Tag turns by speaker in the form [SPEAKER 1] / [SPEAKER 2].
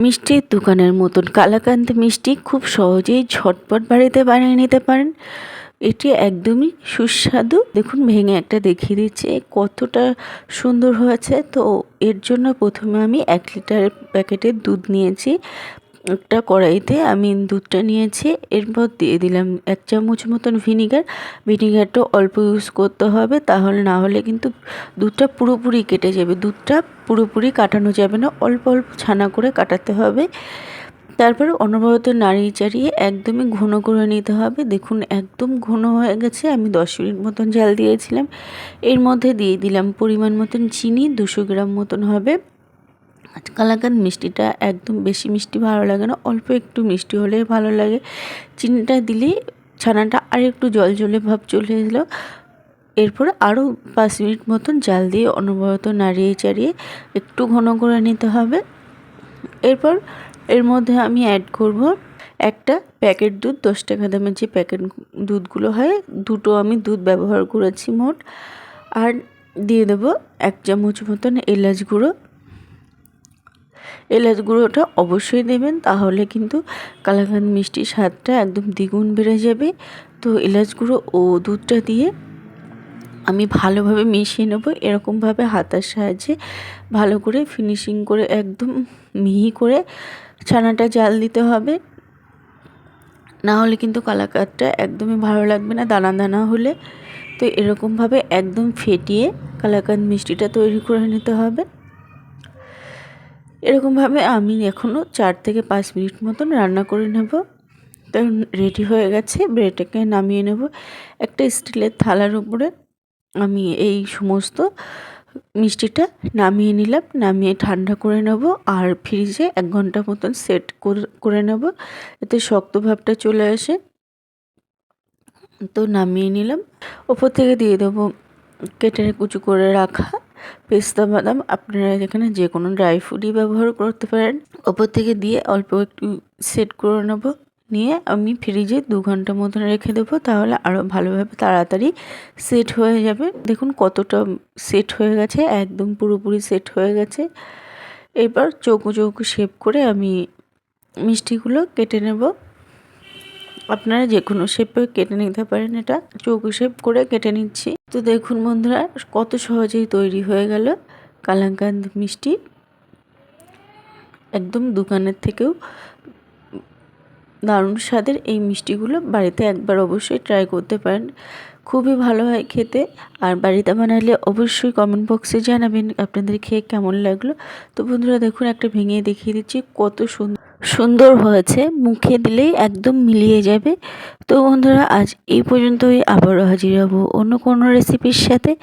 [SPEAKER 1] মিষ্টির দোকানের মতন কালাকান্দ মিষ্টি খুব সহজেই ঝটপট বাড়িতে বানিয়ে নিতে পারেন। এটি একদমই সুস্বাদু। দেখুন, ভেঙে একটা দেখিয়ে দিচ্ছে, কতটা সুন্দর হয়েছে। তো এর জন্য প্রথমে আমি এক লিটার প্যাকেটের দুধ নিয়েছি। একটা কড়াইতে আমি দুধটা নিয়েছি, এরপর দিয়ে দিলাম এক চামচ মতন ভিনিগার। ভিনিগারটা অল্প ইউজ করতে হবে, তাহলে না হলে কিন্তু দুধটা পুরোপুরি কেটে যাবে। দুধটা পুরোপুরি কাটানো যাবে না, অল্প অল্প ছানা করে কাটাতে হবে। তারপরে অনবরত নাড়িয়ে চাড়িয়ে একদমই ঘন করে নিতে হবে। দেখুন, একদম ঘন হয়ে গেছে, আমি দশ মিনিট মতন জাল দিয়েছিলাম। এর মধ্যে দিয়ে দিলাম পরিমাণ মতন চিনি, দুশো গ্রাম মতন হবে। কালাকান মিষ্টিটা একদম বেশি মিষ্টি ভালো লাগে না, অল্প একটু মিষ্টি হলে ভালো লাগে। চিনিটা দিলে ছানাটা আর একটু জল জলে ভাব চলে এলো। এরপর আরও পাঁচ মিনিট মতন জাল দিয়ে অনবরত নাড়িয়ে চাড়িয়ে একটু ঘন করে নিতে হবে। এরপর এর মধ্যে আমি অ্যাড করব একটা প্যাকেট দুধ, দশ টাকা দামের যে প্যাকেট দুধগুলো হয়, দুটো আমি দুধ ব্যবহার করেছি মোট। আর দিয়ে দেবো এক চামচ মতন এলাচ গুঁড়ো। এলাচ গুঁড়োটা অবশ্যই দেবেন, তাহলে কিন্তু কালাকান মিষ্টির স্বাদটা একদম দ্বিগুণ বেড়ে যাবে। তো এলাচ গুঁড়ো ও দুধটা দিয়ে আমি ভালোভাবে মিশিয়ে নেব, এরকমভাবে হাতার সাহায্যে ভালো করে ফিনিশিং করে একদম মিহি করে ছানাটা জাল দিতে হবে। না হলে কিন্তু কালাকাতটা একদমই ভালো লাগবে না দানা দানা হলে। তো এরকমভাবে একদম ফেটিয়ে কালাকাত মিষ্টিটা তৈরি করে নিতে হবে। এরকমভাবে আমি এখনও চার থেকে পাঁচ মিনিট মতন রান্না করে নেব। তখন রেডি হয়ে গেছে, ব্রেডটাকে নামিয়ে নেব। একটা স্টিলের থালার উপরে আমি এই সমস্ত মিষ্টিটা নামিয়ে নিলাম, নামিয়ে ঠান্ডা করে নেব আর ফ্রিজে এক ঘণ্টা মতন সেট করে নেব এতে শক্ত ভাবটা চলে আসে। তো নামিয়ে নিলাম। ওপর থেকে দিয়ে দেবো কেটে কুচু করে রাখা পেস্তা বাদাম আপনারা এখানে যে কোনো ড্রাই ফ্রুটই ব্যবহার করতে পারেন। ওপর থেকে দিয়ে অল্প একটু সেট করে নেব। নিয়ে আমি ফ্রিজে দু ঘণ্টা মতন রেখে দেবো, তাহলে আরও ভালোভাবে তাড়াতাড়ি সেট হয়ে যাবে। দেখুন কতটা সেট হয়ে গেছে, একদম পুরোপুরি সেট হয়ে গেছে। এবার চৌকো চৌকো শেপ করে আমি মিষ্টিগুলো কেটে নেব। আপনারা যে কোনো শেপে কেটে নিতে পারেন এটা। চৌকো শেপ করে কেটে নিচ্ছি। তো দেখুন বন্ধুরা, কত সহজেই তৈরি হয়ে গেল কালাকান্দ মিষ্টি। একদম দোকানের থেকেও দারুণ স্বাদের এই মিষ্টিগুলো বাড়িতে একবার অবশ্যই ট্রাই করতে পারেন। খুবই ভালো হয় খেতে। আর বাড়িতে বানালে অবশ্যই কমেন্ট বক্সে জানাবেন আপনাদের খেয়ে কেমন লাগল। তো বন্ধুরা দেখুন, একটা ভেঙে দেখিয়ে দিচ্ছি কত সুন্দর সুন্দর হয়েছে, মুখে দিলেই একদম মিলিয়ে যাবে। তো বন্ধুরা, আজ এই পর্যন্তই। আবারও হাজির হব অন্য কোনো রেসিপির সাথে।